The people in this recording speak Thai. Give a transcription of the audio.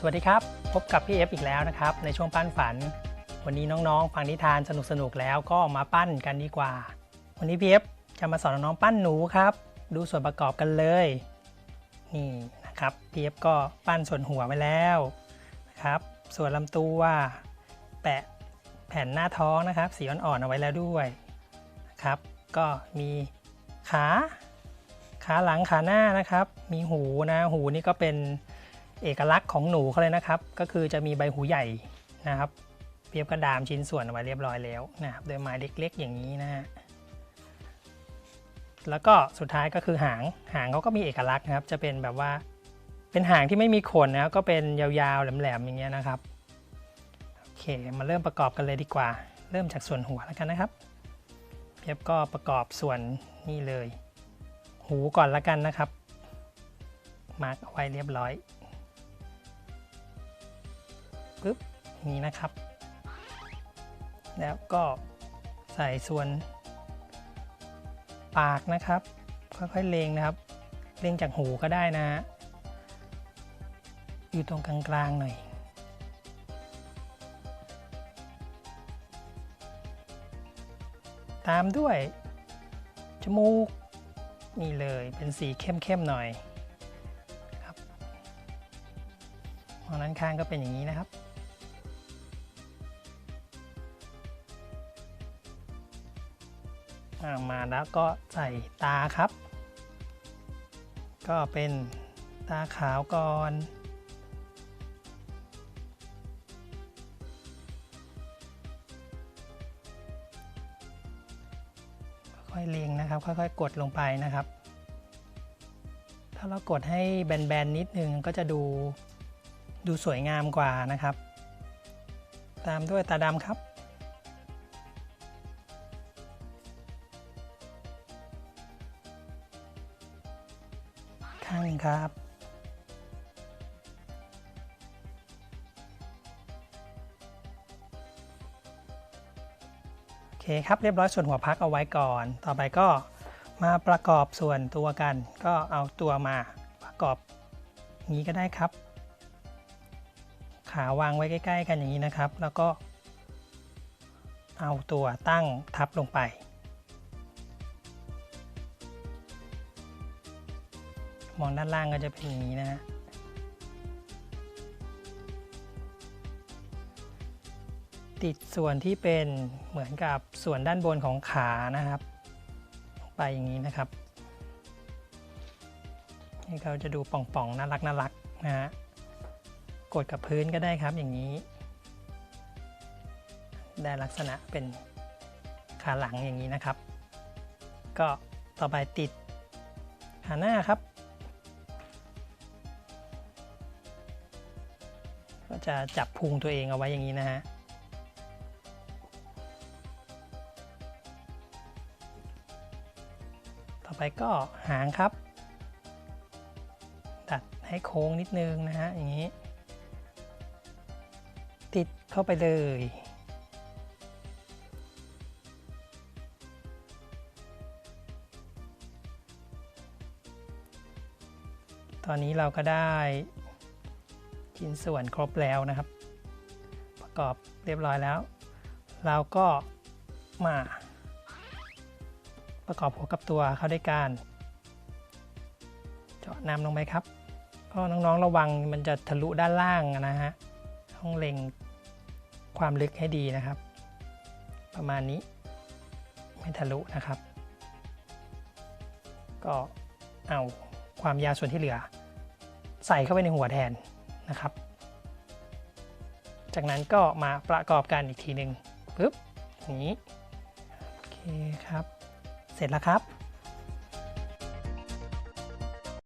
สวัสดีครับ พบกับพี่เอฟอีกแล้วนะครับ ในช่วงปั้นฝัน วันนี้น้องๆ ฟังนิทานสนุกๆ แล้วก็มาปั้นกันดีกว่า วันนี้พี่เอฟจะมาสอนน้องๆปั้นหนูครับ ดูส่วนประกอบกันเลย นี่นะครับพี่เอฟก็ปั้นส่วนหัวไว้แล้วนะครับ ส่วนลำตัวแปะแผ่นหน้าท้องนะครับ สีอ่อนๆเอาไว้แล้วด้วยนะครับ ก็มีขา ขาหลังขาหน้านะครับ มีหูนะหูนี่ก็เป็น เอกลักษณ์ของหนูเขาเลยนะครับ ก็คือจะมีใบหูใหญ่นะครับเปียบกระดามชิ้นส่วนเอาไว้เรียบร้อยแล้วนะครับโดยไม้เล็กๆอย่างนี้นะฮะแล้วก็สุดท้ายก็คือหางหางเขาก็มีเอกลักษณ์นะครับ จะเป็นแบบว่าเป็นหางที่ไม่มีขนนะครับก็เป็นยาวๆแหลมๆอย่างเงี้ยนะครับโอเคมาเริ่มประกอบกันเลยดีกว่า เริ่มจากส่วนหัวแล้วกันนะครับเปียบก็ประกอบส่วนนี่เลย หูก่อนละกันนะครับมาร์กเอาไว้เรียบร้อย ปึ๊บนี้นะครับ แล้วก็ใส่ส่วนปากนะครับ ค่อยๆเลงนะครับ เลงจากหูก็ได้นะฮะอยู่ตรงกลางๆหน่อยตามด้วย จมูกนี่เลยเป็นสีเข้มๆหน่อยครับมองนั้นข้างก็เป็นอย่างนี้นะครับ มาแล้วก็ใส่ตาครับ ก็เป็นตาขาวก่อนค่อยๆเลียงนะครับ ค่อยๆ กดลงไปนะครับ ถ้าเรากดให้แบนๆนิดนึงก็จะดูดูสวยงามกว่านะครับ ตามด้วยตาดำครับ ข้างนึงครับ โอเคครับเรียบร้อยส่วนหัวพักเอาไว้ก่อน ต่อไปก็มาประกอบส่วนตัวกัน ก็เอาตัวมาประกอบอย่างนี้ก็ได้ครับ ขาวางไว้ใกล้ ๆ กันอย่างนี้นะครับ แล้วก็เอาตัวตั้งทับลงไป มองด้านล่างก็จะเป็นอย่างนี้นะฮะติดส่วนที่เป็นเหมือนกับส่วนด้านบนของขานะครับลงไปอย่างนี้นะครับนี่เขาจะดูป่องๆน่ารักน่ารักนะฮะกดกับพื้นก็ได้ครับอย่างนี้ ได้ลักษณะเป็นขาหลังอย่างนี้นะครับ ก็ต่อไปติดขาหน้าครับ ก็จะจับพุงตัวเองเอาไว้อย่างนี้นะฮะต่อไปก็หางครับตัดให้โค้งนิดนึงนะฮะอย่างนี้ ติดเข้าไปเลยตอนนี้เราก็ได้ ชิ้นส่วนครบแล้วนะครับ ประกอบเรียบร้อยแล้ว เราก็มา ประกอบหัวกับตัวเข้าด้วยกันเจาะน้ำลงไปครับก็น้องๆระวังมันจะทะลุด้านล่างนะฮะต้องเล็งความลึกให้ดีนะครับ ประมาณนี้ไม่ทะลุนะครับ ก็เอาความยาวส่วนที่เหลือ ใส่เข้าไปในหัวแทน นะครับ จากนั้นก็มาประกอบกันอีกทีหนึ่งปึ๊บอย่างนี้ โอเคครับ เสร็จแล้วครับ